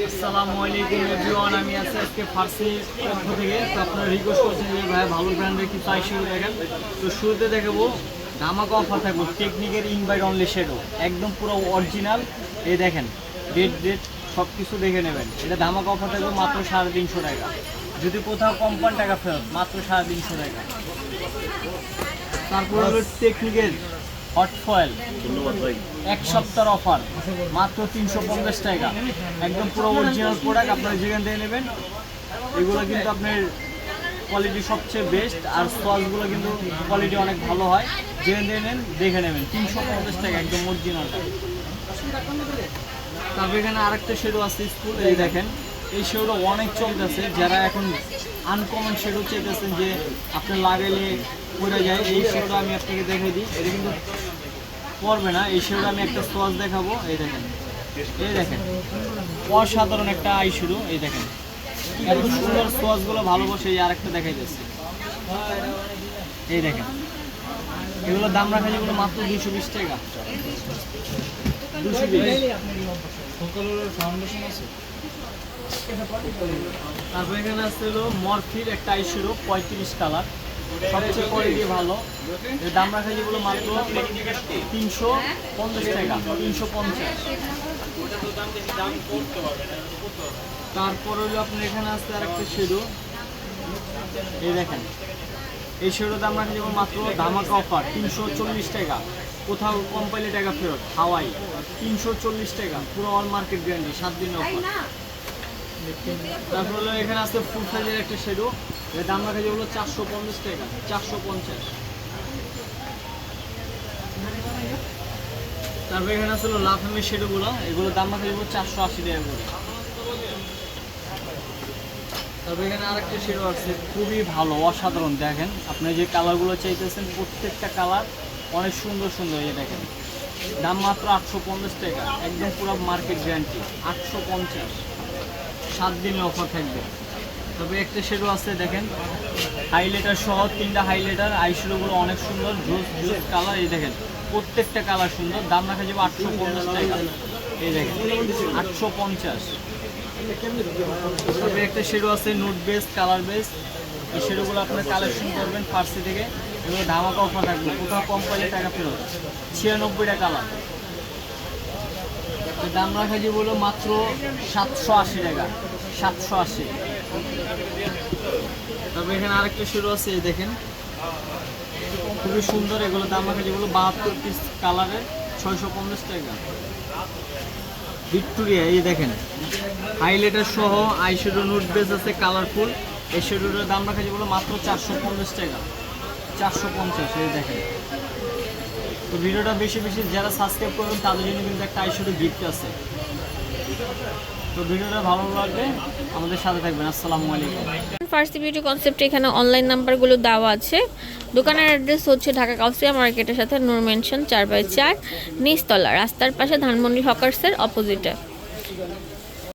আসসালামু আলাইকুম, এভরিওয়ান, আমি আছি আজকে ফার্সি পক্ষ থেকে। তো আপনারা রিকোয়েস্ট করছেন যে, ভাই, ভালো ব্র্যান্ডের কি চাই শুরু দেখেন। তো শুরুতে দেখাবো, ধামাকা অফার থাকব টেকনিকের ইনভাইট অনলি শেডো একদম পুরো অরিজিনাল এই দেখেন ডেট ডেট সব কিছু দেখে নেবেন। এটা ধামাকা অফার থাকবে মাত্র সাড়ে তিনশো টাকা। যদি কোথাও কোম্পানি টাকা ফেরত, মাত্র সাড়ে তিনশো টাকা। তারপর হলো টেকনিকের হট ফয়েল এক সপ্তাহের অফার মাত্র তিনশো পঞ্চাশ টাকা। একদম পুরো অরিজিনাল প্রোডাক্ট আপনারা যেখান থেকে নেবেন এগুলো কিন্তু আপনার কোয়ালিটি সবচেয়ে বেস্ট আর সসগুলো কিন্তু কোয়ালিটি অনেক ভালো হয়। যেখান থেকে নেন দেখে নেবেন। তিনশো পঞ্চাশ টাকা একদম অরিজিনালটা তারপর এখানে আরেকটা শেডো আছে স্কুল এই দেখেন। এই শেডো অনেক চলতেছে। যারা এখন আনকমন শেডো চাইতেছেন যে আপনি লাগাইলে পড়ে যায় এই শেডো আমি আপনাকে দেখে দিই। এটা কিন্তু পড়বে না, এই শেডো আমি একটা সস দেখাবো, এই দেখেন। এই দেখেন, অসাধারণ একটা আই শুরু, এই দেখেন। এত সুন্দর সসগুলো ভালোবাসে এই আরেকটা দেখাই যাচ্ছে এই দেখেন, এগুলোর দাম রাখা যেগুলো মাত্র দুশো বিশ টাকা। দুশো তারপর এখানে আছে হলো মরফির একটা আইসিরো পঁয়ত্রিশ কালার। সবচেয়ে কোয়ালিটি ভালো। এর দাম রাখা যেগুলো মাত্র তিনশো পঞ্চাশ টাকা, তিনশো পঞ্চাশ। তারপর হলো আপনার এখানে আছে আর একটা শেডো। এই দেখেন, এই শেডোর দাম রাখা যেমন মাত্র ধামাকা অফার তিনশো চল্লিশ টাকা। কোথাও কম পাইলে টাকা ফেরত, হাওয়াই, তিনশো চল্লিশ টাকা, পুরো অল মার্কেট গ্যারান্টি সাত দিনের অফার তারপর হলো এখানে আছে ফুল সাইজের একটা শেডো। এর দাম রাখা যেগুলো চারশো পঞ্চাশ টাকা, চারশো পঞ্চাশ। তারপর এখানে আছে হলো লাফামের শেডোগুলো এগুলোর দাম রাখা যেগুলো চারশো আশি টাকা করে। তবে এখানে আরেকটা শেডো আছে, খুবই ভালো, অসাধারণ, দেখেন। আপনি যে কালারগুলো চাইতেছেন, প্রত্যেকটা কালার অনেক সুন্দর সুন্দর, এই দেখেন। দাম মাত্র আটশো পঞ্চাশ টাকা, একদম পুরো মার্কেট গ্যারান্টি আটশো পঞ্চাশ। সাত দিনের অফার থাকবে। তবে একটা শেডো আছে, দেখেন। হাইলাইটার সহ তিনটা হাইলাইটার আইশ্যাডোগুলো অনেক সুন্দর জুস জুস কালার এই দেখেন, প্রত্যেকটা কালার সুন্দর। দাম রাখা যাবে আটশো পঞ্চাশ টাকা। এই দেখেন, আটশো পঞ্চাশ। তবে একটা শেডো আছে নোট বেস কালার বেস এই শেডোগুলো আপনার কালেকশন করবেন ফার্সি থেকে। এগুলো ধামাকা অফার থাকবে। কোথাও কম পাইলে টাকা ফেরত। ছিয়ানব্বইটা কালার দাম রাখা যে বলো মাত্র সাতশো আশি টাকা। সাতশো আশি। তবে এখানে আরেকটা শুরু আছে, এই দেখেন। খুবই সুন্দর এগুলো দাম রাখা যেগুলো বাহাত্তর পিস কালারের ছয়শো পঞ্চাশ টাকা। ভিক্টোরিয়া, এই দেখেন। হাইলাইটার সহ আইশ্যাডো নোট বেস আছে কালারফুল এই শেডোটার দাম রাখা যেগুলো মাত্র চারশো পঞ্চাশ টাকা। চারশো পঞ্চাশ, এই দেখেন। তো ভিডিওটা বেশি বেশি যারা সাবস্ক্রাইব করবেন তাদের জন্য কিন্তু একটা আইশ্যাডো গিফট আছে। তো ভিডিওটা ভালো লাগবে আমাদের সাথে থাকবেন। আসসালামু আলাইকুম। ফার্স্ট বিউটি কনসেপ্ট এখানে অনলাইন নাম্বারগুলো দেওয়া আছে। দোকানের অ্যাড্রেস হচ্ছে ঢাকা কাউসিয়া মার্কেটের সাথে নূর মেনশন চার বাই চার, নিচতলা, রাস্তার পাশে ধানমন্ডি হকার্সের অপোজিটে